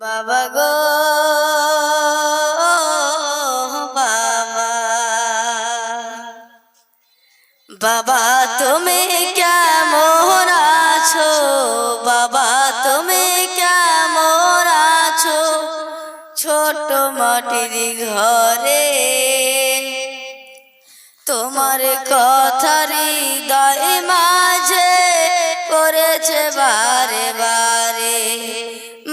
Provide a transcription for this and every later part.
বাবা গো, বাবা। বাবা, তুমি কেমন আছো? বাবা, তুমি কেমন আছো? ছোট মাটির ঘরে। তোমার কথার হৃদয় মাঝে করেছে বারে বারে।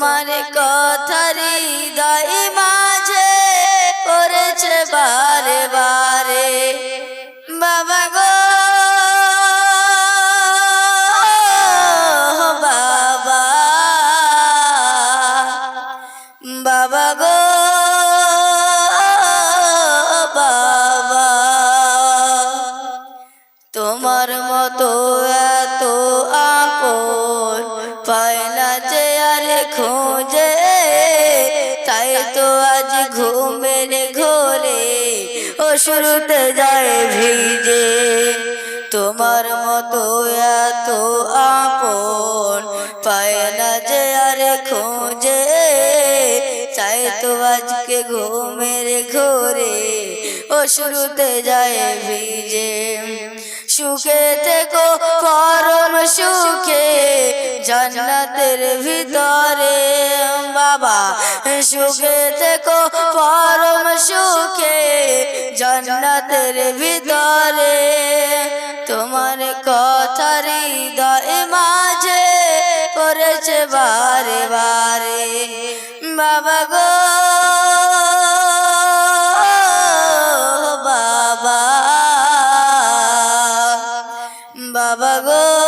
তোমার কথার হৃদয় মাঝে করেছে বারে বারে বাবা গো, বাবা বাবা গো, বাবা, তোমার মতো ঘুমের ঘোরে ও শুরুতে যায় ভিজে। তোমার মতো এত আপন পায় না যে আর খোঁজে। তাই তো আজকে ঘুমের ঘোরে ও শুরুতে যায় ভিজে। সুখে থেকো পরম সুখে, জান্নাতের ভিতরে। বাবা সুখে থেকো পরম সুখে জান্নাতের ভিতরে। তোমার কথার হৃদয় মাঝে করেছে বারে বারে। বাবা গো, বাবা বাবা গো।